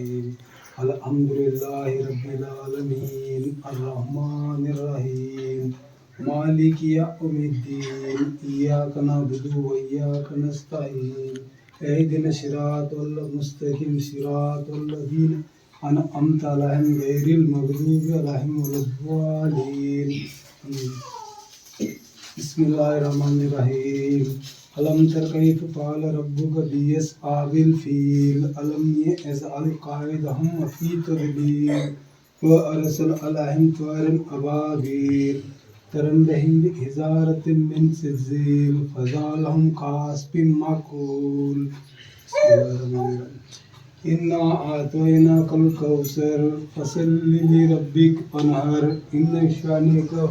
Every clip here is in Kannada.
الرحيم. الحمد لله رب العالمين. الرحمن الرحيم. مالك يوم الدين. إياك نعبد وإياك نستعين. اهدنا الصراط المستقيم. صراط الذين أنعمت عليهم غير المغضوب عليهم ولا الضالين. بسم الله الرحمن الرحيم. علم ترقیف فعل ربک بیس آبل فیل علم یزعل قاعدہم فی تغلیل و ارسل علیہم طوارن ابابیل ترن بہم من سزیل فضالہم قاسب مقول انا آتوینا کل کوسر فصل لی ربک پنہر ان شانی کا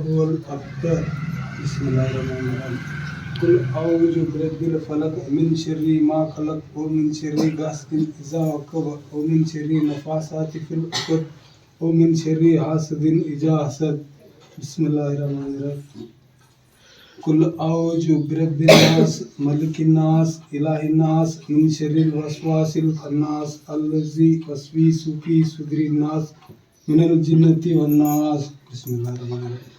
بسم اللہ الرحمن الرحیم قل أعوذ برب الفلق من شر ما خلق ومن شر غاسق إذا وقب ومن شر نفاثات في العقد ومن شر حاسد إذا حسد. بسم الله الرحمن الرحيم. قل أعوذ برب الناس، ملك الناس، إله الناس، من شر الوسواس الخناس، الذي يوسوس في صدور الناس، من الجنة والناس. بسم الله الرحمن الرحيم.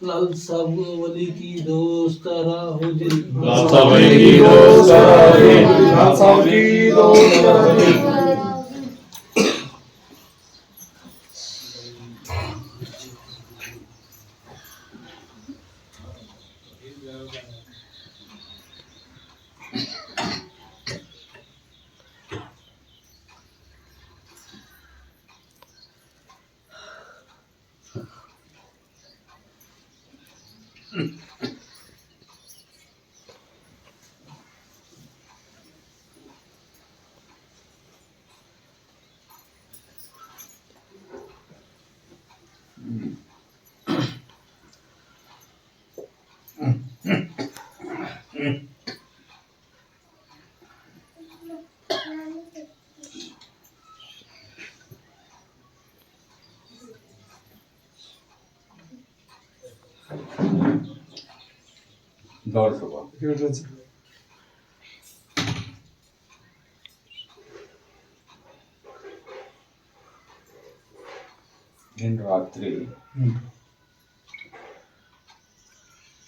لال سب ولی کی دوست را ہو جی لال سب ولی کی دوست را ہو جی لال سب ولی کی دوست را ہو جی ನಿನ್ನ ರಾತ್ರಿ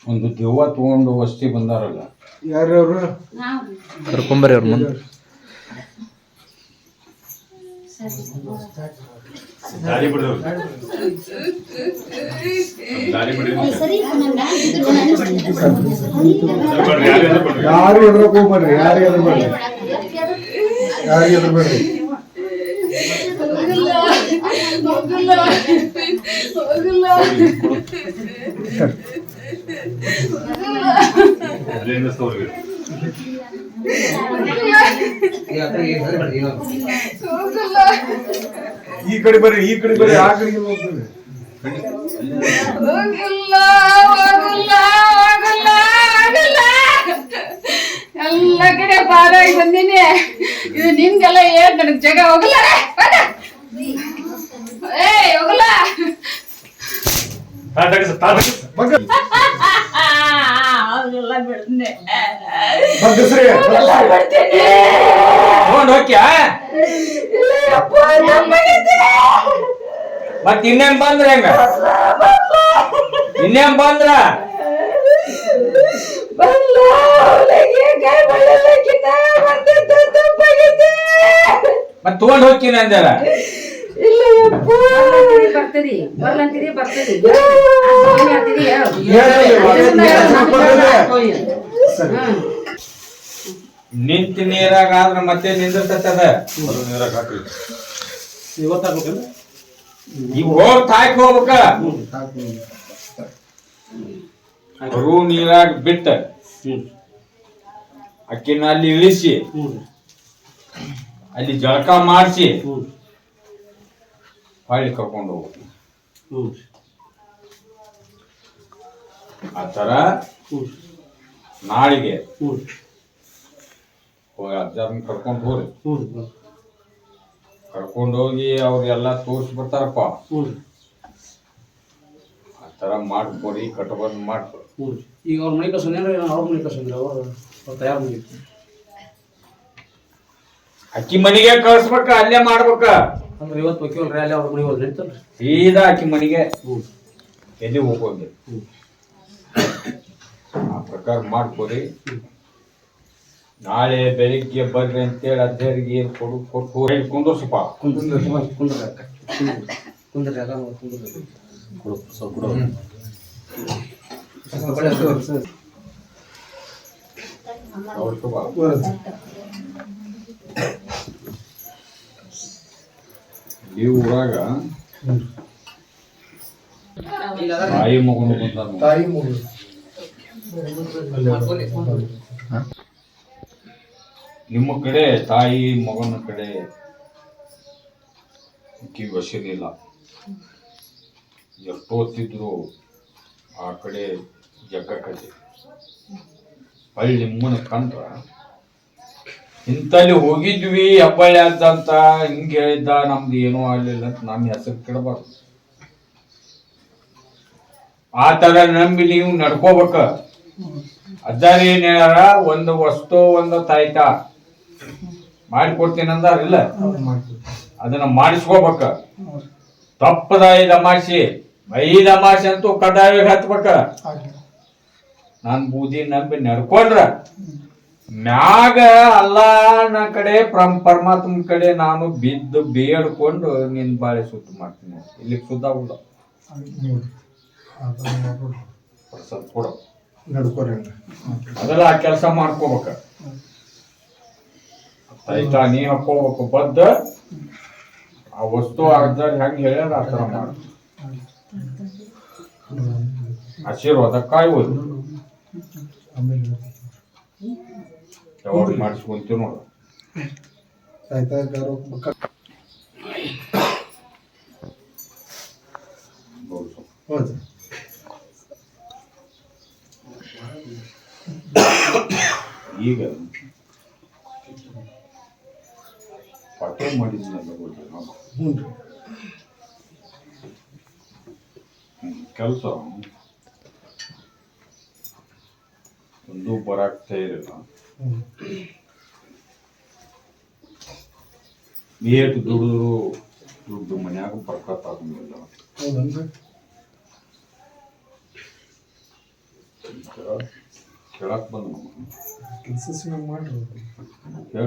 ಒಂದು ದೆವ್ವ ತಗೊಂಡು ವಸ್ತಿ ಬಂದಾರಲ್ಲ ಯಾರ್ಯಾರು ಕರ್ಕೊಂಬರ್ರಿ ಅವ್ರ ಮುಂದೆ ದಾರಿ ಬಿಡ್ರಿ ದಾರಿ ಬಿಡ್ರಿ ಯಾರು ಎದ್ರ ಬಿಡ್ರಿ ಯಾರು ಎದ್ರಕ್ ಹೋಗ್ಬೇಡ್ರಿ ಯಾರು ಎದ್ರ ಬೇಡ್ರಿ ಯಾರು ಎದ್ರ ಬೇಡ್ರಿ ಅಲ್ಲಿಂದ ಸೋಲ್ರಿ ಈ ಕಡೆ ಬರ್ರಿ ಈ ಕಡೆ ಬರ್ರಿ ಆ ಕಡೆಗೆ ಹೋಗ್ತದೆ ಎಲ್ಲ ಕಡೆ ಪಾರಾಗಿ ಬಂದೀನಿ. ಇದು ನಿಮ್ಗೆಲ್ಲ ಏನ್ ನನಗ್ ಜಗ ಹೋಗಲ್ಲ. ಏ ಹೋಗಲ್ಲ. ಬಿಡ್ತೀನಿ ತಗೊಂಡ್ ಹೋಗ್ಯಾ? ಮತ್ ಇನ್ನೇನ್ ಬಂದ್ರ ಹೆಂಗ? ಇನ್ನೇನ್ ಬಂದ್ರ? ಮತ್ ತಗೊಂಡ್ ಹೋಗ್ತೀನಿ ಅಂದ್ಯಾರ? ಬರ್ತದಿ ಬರ್ಲಂತೀರಿ ಬರ್ತದಿ ನಿಂತ ನೀರಾಗ ಆದ್ರೆ ಮತ್ತೆ ನಿಂದಿರ್ತದ ನೀರಾಗ ಹಾಕ್ರಿ ಇವತ್ತಾಗ್ಬೇಕಲ್ಲ? ಈಗ ಹೋಗ್ ತಾಯ್ಕ್ ಹೋಗ್ಬೇಕ. ರೂ ನೀರಾಗ ಬಿಟ್ಟ. ಅಕ್ಕಿನ ಅಲ್ಲಿ ಇಳಿಸಿ. ಅಲ್ಲಿ ಜಳಕ ಮಾಡಿಸಿ. ಹಳ್ಳಿ ಕರ್ಕೊಂಡು ಹೋಗ್ಬೇಕು. ಆ ಥರ ನಾಳೆಗೆ ಹ್ಞೂ ಹೋಗಿ ಅಜ್ಜಾರನ್ನ ಕರ್ಕೊಂಡು ಹೋಗ್ರಿ. ಹ್ಞೂ ಕರ್ಕೊಂಡು ಹೋಗಿ ಅವ್ರೆಲ್ಲ ತೋರಿಸಿ ಬರ್ತಾರಪ್ಪ. ಹ್ಞೂ ಆ ಥರ ಮಾಡ್ಕೊಡಿ ಕಟ್ಬಂದು ಮಾಡ್ಕೊಡಿ ಹ್ಞೂ ಈಗ ಅವ್ರ ಮನೆ ಕಳ್ಸೋಣ ಅವ್ರ ಮನೆ ಕಳ್ಸಂದ್ರೆ ಅವ್ರು ತಯಾರು ಮಾಡಿ ಅಕ್ಕಿ ಮನೆಗೆ ಕಳ್ಸ್ಬೇಕ ಅಲ್ಲೇ ಮಾಡ್ಬೇಕ. ಅಂದ್ರೆ ಇವತ್ತು ವಕೀಲ ಅಲ್ಲೇ ಅವ್ರ ಮನೆಗೆ ಹೋದ್ರೆ ಸೀದಾ ಅಕ್ಕಿ ಮನೆಗೆ. ಎಲ್ಲಿ ಹೋಗೋದು ಆ ಪ್ರಕಾರ ಮಾಡ್ಕೊಡಿ. ನಾಳೆ ಬೆಳಿಗ್ಗೆ ಬರ್ರಿ ಅಂತೇಳಿ ಅಧ್ಯರಿಗೆ ಏನು ಕೊಡು ಕೊಟ್ಟು ಹೇಳಿ ಕುಂದರ್ಸಪ್ಪ. ಈ ಊರಾಗ ತಾಯಿ ಮಗನು ಬಂದ ತಾಯಿ ಮಗು ನಿಮ್ಮ ಕಡೆ ತಾಯಿ, ಮಗನ ಕಡೆ ಆಕಿ ವಶನಿಲ್ಲ ಎಷ್ಟೊತ್ತಿದ್ರು ಆ ಕಡೆ ಜಗ್ಗ ಕತೆ ಅಲ್ಲಿ ನಿಮ್ಮನ್ನ ಕಂಡ್ರ, ಇಂತಲ್ಲಿ ಹೋಗಿದ್ವಿ ಹೆಬ್ಬಳ್ಳಿ ಅಂತ ಹಿಂಗೆ ಹೇಳಿದ್ದ, ನಮ್ದು ಏನೂ ಆಗಲಿಲ್ಲ ಅಂತ ನಮ್ಮ ಹೆಸರು ಕೆಡಬಾರ್ದು ಆ ತರ ನಂಬಿ ನೀವು ನಡ್ಕೋಬೇಕ. ಅಜ್ಜಾರಿ ಏನಾರ ಒಂದು ವಸ್ತು ಒಂದು ತಾಯ್ತ ಮಾಡಿಕೊಡ್ತೀನಿ ಅಂದಾರಿಲ್ಲ ಅದನ್ನ ಮಾಡಿಸ್ಕೋಬೇಕ. ತಪ್ಪದ ಐದು ಅಮಾಸಿ ಐದು ಅಮಾಸಿ ಅಂತೂ ಕಡ್ಡಾಯ ಹತ್ಬೇಕ. ನಾನ್ ಬೂದಿ ನಂಬಿ ನಡ್ಕೊಂಡ್ರ ಮ್ಯಾಗ ಅಲ್ಲಾನ ಕಡೆ ಪ್ರಮ್ ಪರಮಾತ್ಮನ ಕಡೆ ನಾನು ಬಿದ್ದು ಬೇಡ್ಕೊಂಡು ನಿನ್ ಬಾಳೆ ಸುತ್ತ ಮಾಡ್ತೀನಿ. ಇಲ್ಲಿ ಸುದ್ದ ಸ್ವಲ್ಪ ಕೊಡು. ನಡ್ಕೋರಿ ಅದೆಲ್ಲ ಆ ಕೆಲಸ ಮಾಡ್ಕೋಬೇಕ. ಆಯ್ತಾ ನೀ ಹಾಕೋಬೇಕು ಬದ್ದ ಆ ವಸ್ತು ಅರ್ಧ ಹೆಂಗ್ ಹೇಳ್ಯಾರ ಆ ಥರ ಮಾಡು. ಆಶೀರ್ವಾದ ಕಾಯ್ಬೋದು. ಯಾವಾಗ ಮಾಡಿಸ್ಕೊಂತೀವಿ ನೋಡು. ಹೌದು. ಈಗ ಪಟೆ ಮಾಡಿದ್ನಲ್ಲ ಕೆಲಸ. ಒಂದು ಬರಾಗ್ತಾ ಇರಲ್ಲ. ಏಟು ದುಡಿದ್ರು ದುಡ್ಡು ಮನ್ಯಾಗ ಬರ್ಕತ್ ಆಗಂಗಿಲ್ಲ ಕೇಳಕ್ ಬಂದ ಕೇಳ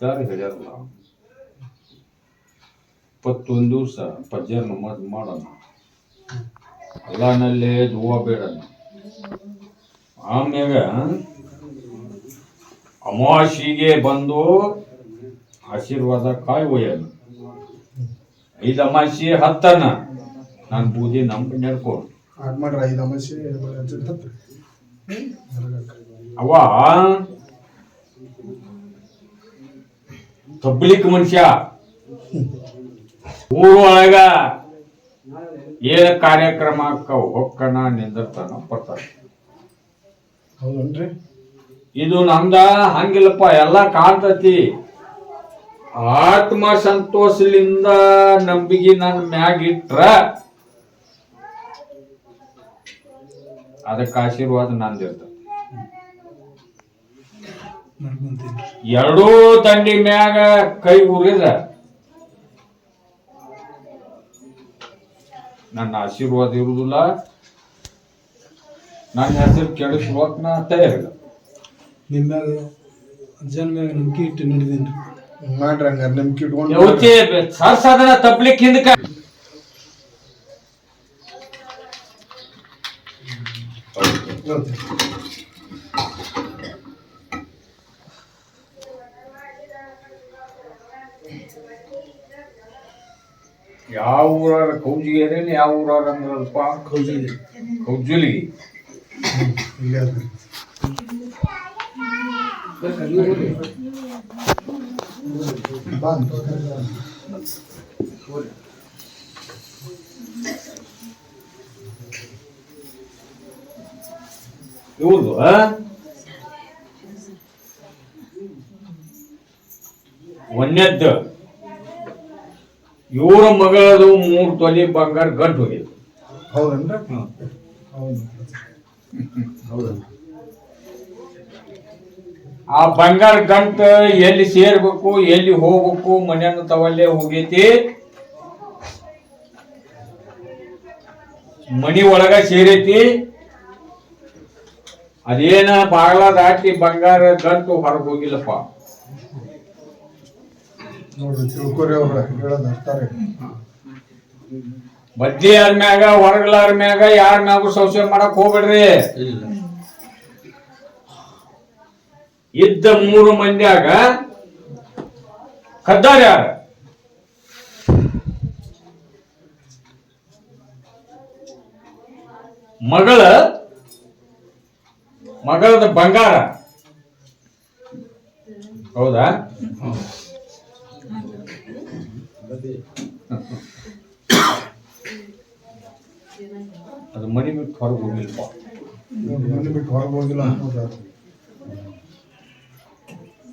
ಸರ್ ಹೇಳ್ಯಾರಲ್ಲ. ಇಪ್ಪತ್ತೊಂದು ದಿವಸ ಪಜ್ಜರ್ ನಮಾಜ್ ಮಾಡೋಣ. ಅಲ್ಲಾನಲ್ಲೇ ದುವಾ ಬೇಡಣ ಆಮ್ಯಾಗ ಅಮಾವಾಸಿಗೆ ಬಂದು ಆಶೀರ್ವಾದ ಕಾಯಿ ಒಯ್ಯನ. ಐದು ಅಮಾಸಿ ಹತ್ತನ. ನಾನು ಬೂದಿ ನಮ್ಮ ನಡ್ಕೊಂಡು ಅವ ತಬ್ಲಿಕ್ ಮನುಷ್ಯ. ಊರೊಳಗ ಏನ ಕಾರ್ಯಕ್ರಮಕ್ಕ ಹೊಕ್ಕನ ನಿಂದಿರ್ತಾನ ಬರ್ತಾನ. ಹೌದನ್ರಿ? ಇದು ನಮ್ದ ಹಂಗಿಲ್ಲಪ್ಪ ಎಲ್ಲ ಕಾಣ್ತತಿ. ಆತ್ಮ ಸಂತೋಷಲಿಂದ ನಂಬಿಕೆ ನನ್ನ ಮ್ಯಾಗ ಇಟ್ರ ಅದಕ್ಕೆ ಆಶೀರ್ವಾದ ನಂದಿರ್ತದೆ. ಎರಡೂ ದಂಡಿ ಮ್ಯಾಗ ಕೈ ಉರಿದ ನನ್ನ ಆಶೀರ್ವಾದ ಇರುವುದಿಲ್ಲ. ನನ್ನ ಹೆಸರು ಕೆಡಿಸ್ಬೇಕು ನಾ ತಯಾರಿಲ್ಲ ನಿಮ್ಮ ಜನ್ಮ ಮ್ಯಾಗ ನಂಬಿಕೆ ಇಟ್ಟು ನಡೆದೇನ್ರಿ ಮಾಡ್ರಿ ಹಂಗಾರೆ ನಂಬಿಕೆ ಇಟ್ಕೊಂಡು. ಯಾವತ್ತೇ ಸರ್ಸದನ ತಪ್ಪಲಿಕ್ಕೆ ಹಿಂದಕ. ಯಾವ ಊರಾರ ಕೌಜಿಗೆ ಏನೇನು ಯಾವ ಊರಾರ ಅಂದ್ರಲ್ಪ ಕೌಜುಲಿ ಕೌಜುಲಿ ಇವ್ರದು ಒಂದನೇದ್ದು. ಇವ್ರ ಮಗಳದು ಮೂರು ತೊಲಿ ಬಂಗಾರ ಗಂಟು ಹೋಗಿದೆ. ಹೌದನ್ರಿ? ಹೌದು ಆ ಬಂಗಾರ ಗಂಟ ಎಲ್ಲಿ ಸೇರ್ಬೇಕು ಎಲ್ಲಿ ಹೋಗ್ಬೇಕು ಮನೆಯನ್ನು ತವಲ್ಲೇ ಹೋಗೈತಿ. ಮನಿ ಒಳಗ ಸೇರೈತಿ. ಅದೇನ ಬಾಗ್ಲ ದಾಟಿ ಬಂಗಾರ ಗಂಟು ಹೊರಗೆ ಹೋಗಿಲ್ಲಪ್ಪ. ನೋಡ್ರಿ ತಿಳ್ಕೊರಿ ಅವ್ರ ಹೇಳೋದ್ ಅಷ್ಟಾರೆ ಬದ್ಲಿ ಯಾರ ಮ್ಯಾಗ ಹೊರಗ್ಲಾರ ಮ್ಯಾಗ ಯಾರ ಮ್ಯಾಗ ಸಂಶಯ ಮಾಡಕ್ ಹೋಗ್ಬೇಡ್ರಿ. ಇದ್ದ ಮೂರು ಮಂದಿಯಾಗ ಕದ್ದಾರ ಯಾರ? ಮಗಳ ಮಗಳದ ಬಂಗಾರ. ಹೌದಾ? ಅದು ಮನಿ ಬಿಟ್ಟು ಹೊರಗೆ ಹೋಗಿಲ್ಲಪ್ಪ ಮನಿ ಬಿಟ್ಟು ಹೊರಗೆ ಹೋಗಿಲ್ಲ.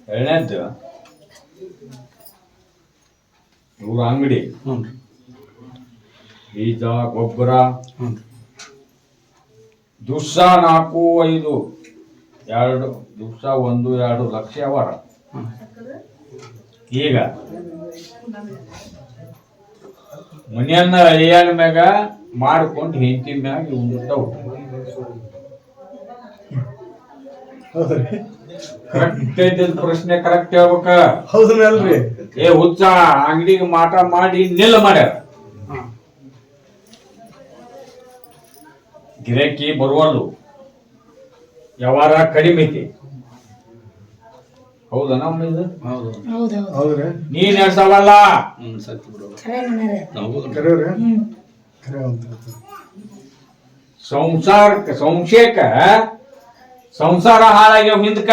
ಎರಡನೇದ್ದು ಇವ್ರ ಅಂಗಡಿ? ಬೀಜ ಗೊಬ್ಬರ? ದಿವ್ಸ ನಾಲ್ಕು ಐದು. ಎರಡು ದಿವ್ಸ ಒಂದು ಎರಡು ಲಕ್ಷ ಅವರ ಈಗ ಮನೆಯನ್ನ ಅಳಿಯನ ಮ್ಯಾಗ ಮಾಡ್ಕೊಂಡು ಹೆಂಡತಿ ಮ್ಯಾಗ ಹೌದ್ರಿ ಕರೆಕ್ಟ್ ಇದ್ದಿದ್ ಪ್ರಶ್ನೆ ಕರೆಕ್ಟ್ ಹೇಳ್ಬೇಕ? ಹೌದನಲ್ರಿ ಏ ಹುಚ್ಚ ಅಂಗಡಿಗೆ ಮಾಟ ಮಾಡಿ ನಿಲ್ಲ ಮಾಡ್ಯಾರ ಗಿರಾಕಿ ಬರುವಲ್ದು. ವ್ಯವಹಾರ ಕಡಿಮೆ ಐತಿ. ಹೌದಾ ಹೌದು. ಇದು ಹೌದ್ರಿ? ನೀನ್ ಎಡ್ಸವಲ್ಲ ಕರೆಯವ್ರಿ? ಕರೆ ಅಂತ ಸಂಸಾರ ಸಂಶಯಕ್ಕ ಸಂಸಾರ ಹಾಳಾಗ್ಯಾವ ಹಿಂದಕ.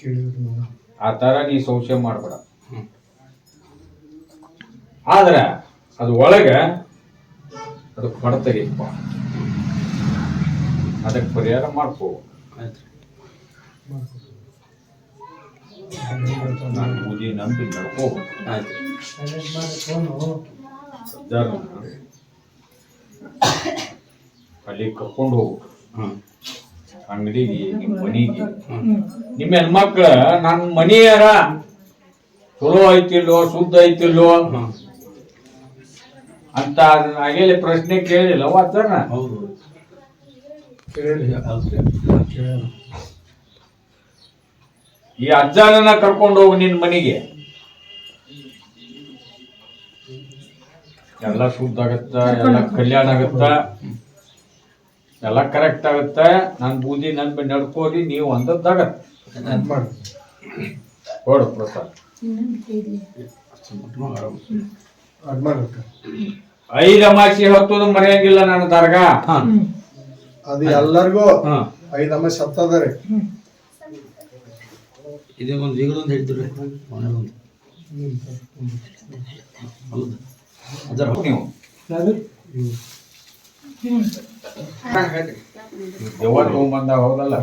ಕೇಳಿದ್ರಿ ನಾವು ಆ ತರ ನೀ ಸಂಶಯ ಮಾಡ್ಬೇಡ. ಆದ್ರ ಅದು ಒಳಗ ಅದು ಕೊಡತಗೈತಪ್ಪ ಅದಕ್ಕೆ ಪರಿಹಾರ ಮಾಡ್ಕೋ. ನಾನು ಪೂಜೆ ನಂಬಿ ಅಲ್ಲಿ ಕರ್ಕೊಂಡು ಹೋಗು. ಅಂಗಡಿಗೆ ನಿಮ್ಮ ಮನೆಗೆ. ನಿಮ್ಮ ಹೆಣ್ಮಕ್ಳ ನನ್ನ ಮನಿಯಾರ. ಚಲೋ ಐತಿಲ್ಲೋ ಶುದ್ಧ ಐತಿಲ್ಲೋ? ಅಂತ ಆಗೇಲಿ ಪ್ರಶ್ನೆ ಕೇಳಿಲ್ಲ. ಅಜ್ಜನ ಕೇಳಿ ಕೇಳ್ಯಾರ ಈ ಅಜ್ಜನನ್ನ ಕರ್ಕೊಂಡು ಹೋಗು ನಿನ್ನ ಮನೆಗೆ. ಎಲ್ಲ ಶುದ್ಧ ಆಗತ್ತ ಎಲ್ಲ ಕಲ್ಯಾಣ ಆಗತ್ತ. ಎಲ್ಲ ಕರೆಕ್ಟ್ ಆಗತ್ತ. ನನ್ ಬೂದಿ ನನ್ ಬಿ ನಡ್ಕೋರಿ ನೀವು ಅಂದದ್ದಾಗತ್ತ. ಅದ್ ಮಾಡಿ ಕೊಡು ಪ್ರಸಾದ್. ಐದು ಅಮಾಸಿ ಹೊತ್ತದು ಮರೆಯಂಗಿಲ್ಲ ನನ್ನ ದರ್ಗಾ. ಅದು ಎಲ್ಲರಿಗೂ ಹಾ. ಐದು ಅಮಾಸಿ ಹತ್ತದ ರೀ ಇದೇ ಒಂದು ಈಗಲೊಂದು ಹೇಳ್ತೀರಿ? ಮನೆಗೊಂದು ಹೌದು? ಅದರ ನೀವು. ದೆವ್ವ ತಗೊಂಬಂದ ಹೌದಲ್ಲ.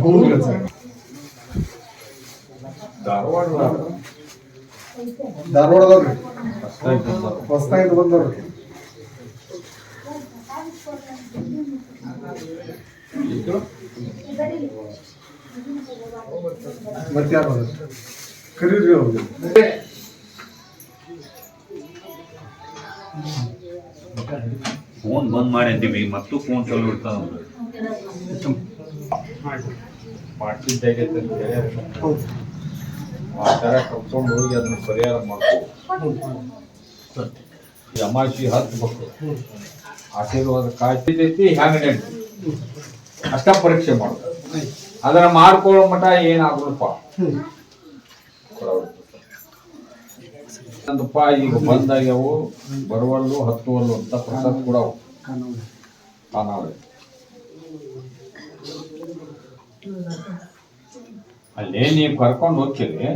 ಧಾರವಾಡ ಧಾರವಾಡದವ್ರಿ. ಹೊಸ್ತಾಗಿ ಬಂದವ್ರಿ. ಮತ್ತೆ ಯಾರು ಕರೀರಿ ಅವ್ರಿಗೆ ಫೋನ್ ಬಂದ್ ಮಾಡಿ ಅಂತೀವಿ ಮತ್ತು ಫೋನ್ ಚಲೋ ಇರ್ತಾವ ಮಾಡ್ತಿದ್ದಾಗೆ ಆ ಥರ ಕರ್ಕೊಂಡು ಹೋಗಿ ಅದನ್ನ ಪರಿಹಾರ ಮಾಡ್ಬೋದು ಈ ಅಮಾಸಿ ಹತ್ಬೇಕು ಆಶೀರ್ವಾದ ಕಾಯ್ತಿದ್ದೈತಿ ಹ್ಯಾಂಗ ಅಷ್ಟ ಪರೀಕ್ಷೆ ಮಾಡು ಅದನ್ನ ಮಾಡ್ಕೊಳ್ಳೋ ಮಟ ಏನಾಗ್ಲಪ್ಪ ಅಂದಪ್ಪ ಈಗ ಬಂದಾಗ್ಯಾವು, ಬರುವಲ್ಲು, ಹತ್ತುವಲ್ಲು ಅಂತ ಪ್ರಸಾದ್ ಕೂಡ ಅಲ್ಲಿ ನೀವು ಕರ್ಕೊಂಡು ಹೋಗ್ತೀರಿ.